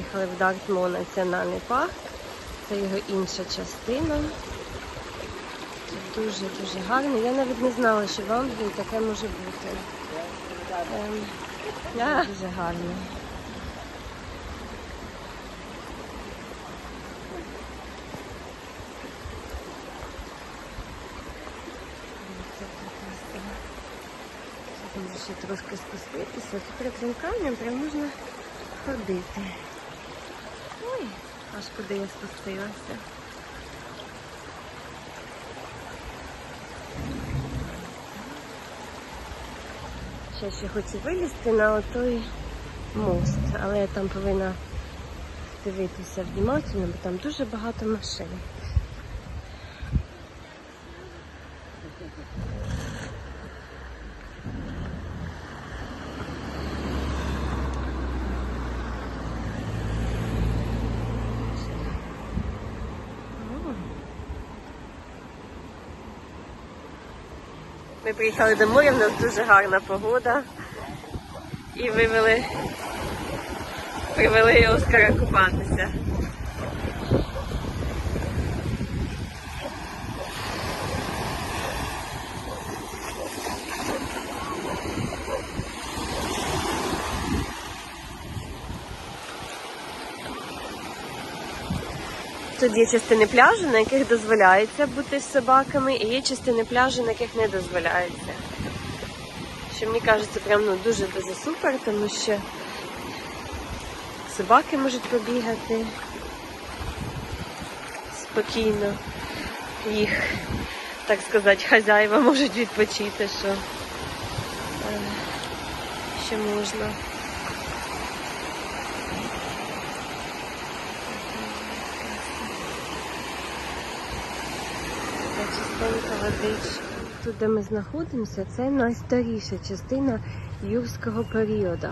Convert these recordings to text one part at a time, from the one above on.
приїхали в Дартму національний парк. Це його інша частина. Дуже-дуже гарно. Я навіть не знала, що в Англії таке може бути. Ем, дуже гарно. Можна ще трошки спуститися. Тут перед цим прям можна ходити. Аж куди я спустилася. Ще ще хочу вилізти на отой мост, але я там повинна дивитися внимательно, бо там дуже багато машин. Ми приїхали до моря, в нас дуже гарна погода. І вивели, привели Оскара купатися. Тут є частини пляжу, на яких дозволяється бути з собаками, і є частини пляжу, на яких не дозволяється. Що мені кажеться, прям ну дуже-дуже супер, тому що собаки можуть побігати спокійно. Їх, так сказати, хазяїва можуть відпочити, що, е, що можна. Така чистенька водичка. Тут, де ми знаходимося, це найстаріша частина юрського періоду.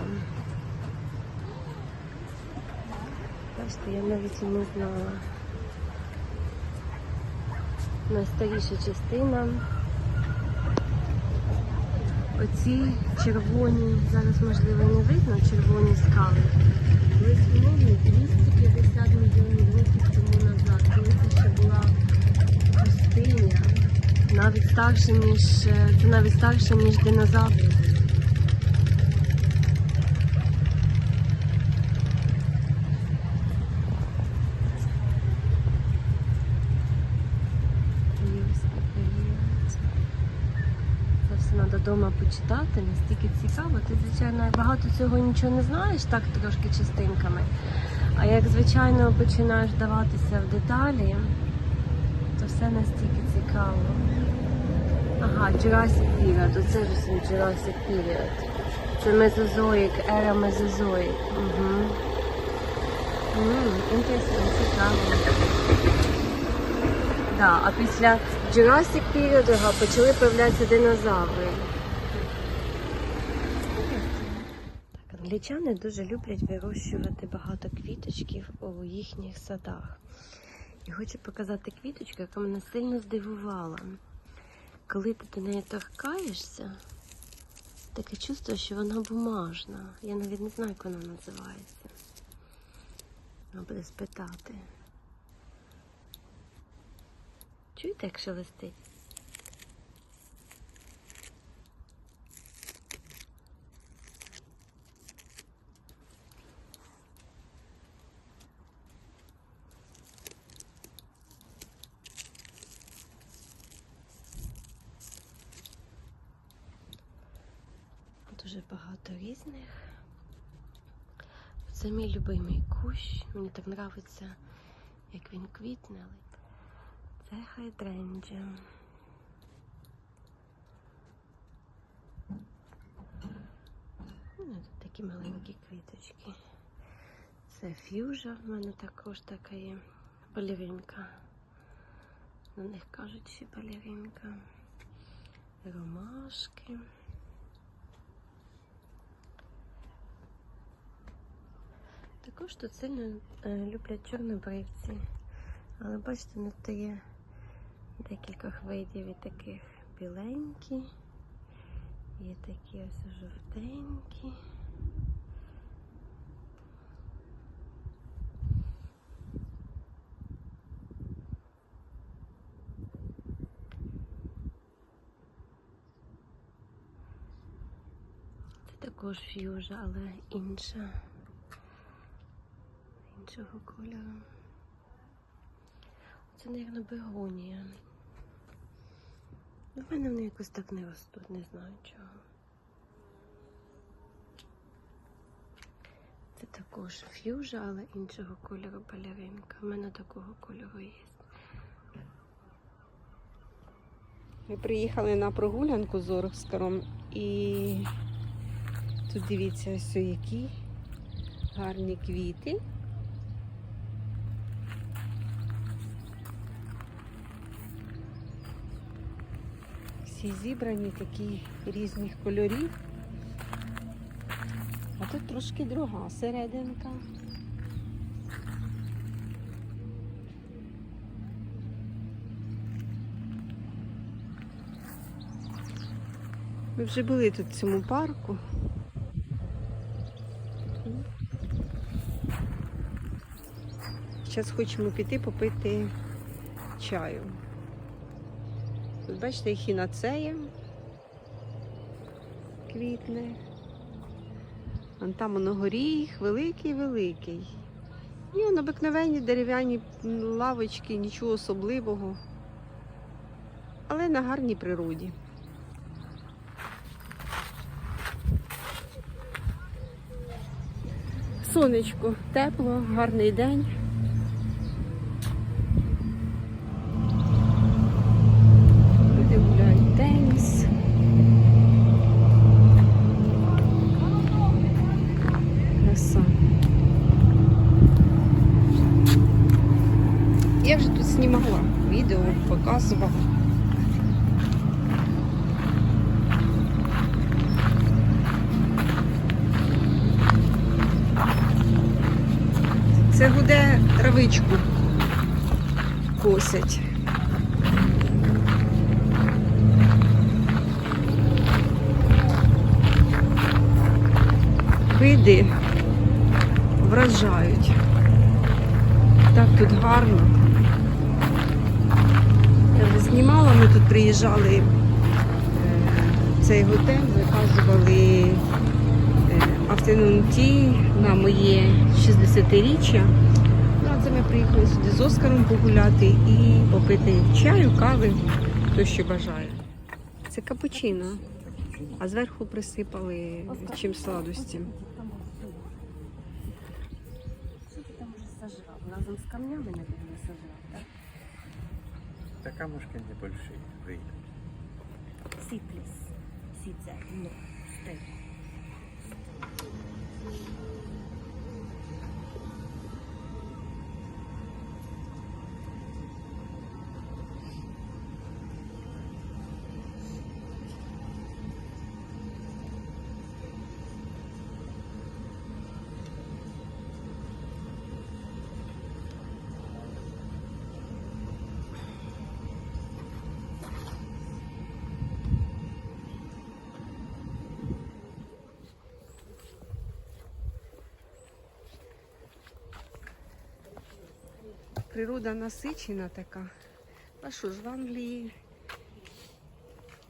Бачите, я навіть і не знала. Найстаріша частина. Оці червоні, зараз можливо не видно, червоні скали. Сформовані 250 мільйонів років тому назад, коли це ще була пустиня. Навіть старше, ніж е, це навіть старше, ніж динозаври. Вдома почитати, настільки цікаво. Ти, звичайно, багато цього нічого не знаєш, так трошки частинками. А як, звичайно, починаєш вдаватися в деталі, все настільки цікаво. Ага, Jurassic Period, оце ж він Jurassic Period. Це мезозоїк, ера мезозоїк. Угу. Інтересно, цікаво. Да, а після Jurassic Period почали появлятися динозаври. Англічани дуже люблять вирощувати багато квіточків у їхніх садах. І хочу показати квіточку, яка мене сильно здивувала. Коли ти до неї торкаєшся, таке чувство, що вона бумажна. Я навіть не знаю, як вона називається. Вона буде спитати. Чуєте, як шелестить? Дуже багато різних. Це мій любимий кущ. Мені так подобається, як він квітне. Це хайдренджа. Ну, тут такі маленькі квіточки. Це ф'южа, в мене також така є балеринка. На них кажуть ще балеринка. Ромашки. Також тут сильно э, люблять чорнобривці. Але бачите, не то є декілька видів і таких біленькі, і такі ось жовтенькі. Це також ф'южа, але інша. Іншого кольору. Це, мабуть, бегонія. У мене вони якось так не ростуть, не знаю чого. Це також ф'южа, але іншого кольору балеринка. У мене такого кольору є. Ми приїхали на прогулянку з Оскаром і тут дивіться ось які гарні квіти. Всі зібрані такі різних кольорів. А тут трошки друга серединка. Ми вже були тут в цьому парку. Зараз хочемо піти попити чаю. Тут бачите, хінацея квітне. Вон там воно горіх, великий-великий. І он обикновенні дерев'яні лавочки, нічого особливого. Але на гарній природі. Сонечко, тепло, гарний день. Люди гуляють теніс. Краса. Я вже тут знімала відео, показувала. Це гуде травичку косять. Види вражають. Так тут гарно. Я вже знімала, ми тут приїжджали е, в цей готель, заказували Afternoon Tea на моє 60-річчя. Ну, а це ми приїхали сюди з Оскаром погуляти і попити чаю, кави, хто що бажає. Це капучино, а зверху присипали чим сладості. Разом з камнями, мабуть, сажав, так? Да камушки небольшие, выйдут. Сіпліс. Сіце. Ну, стей. Природа насичена така. А що ж в Англії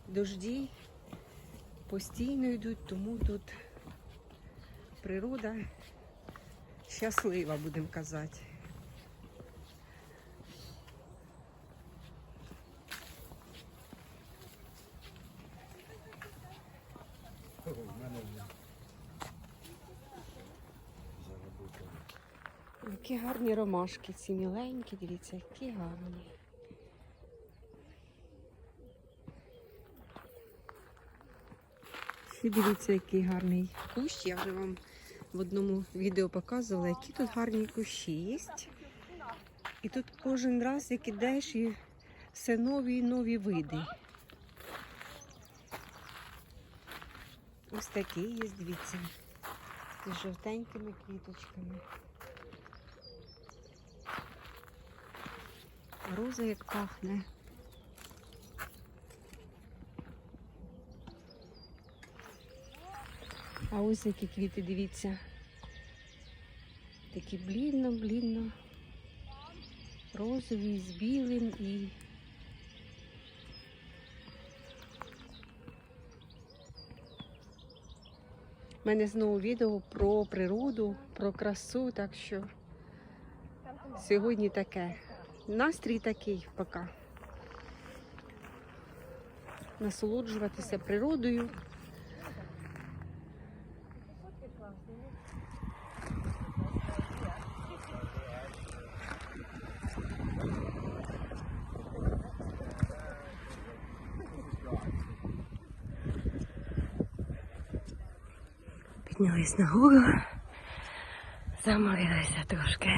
дожді постійно йдуть, тому тут природа щаслива, будемо казати. Які гарні ромашки, ці міленькі, дивіться, які гарні. Ще дивіться, який гарний кущ. Я вже вам в одному відео показувала, які тут гарні кущі є. І тут кожен раз, як ідеш, і все нові і нові види. Ось такі є, дивіться, з жовтенькими квіточками. Роза як пахне. А ось які квіти, дивіться. Такі блідно, блідно. Розові з білим і У мене знову відео про природу, про красу, так що сьогодні таке. Настрій такий поки. Насолоджуватися природою. Піднялись нагору, заморилися трошки.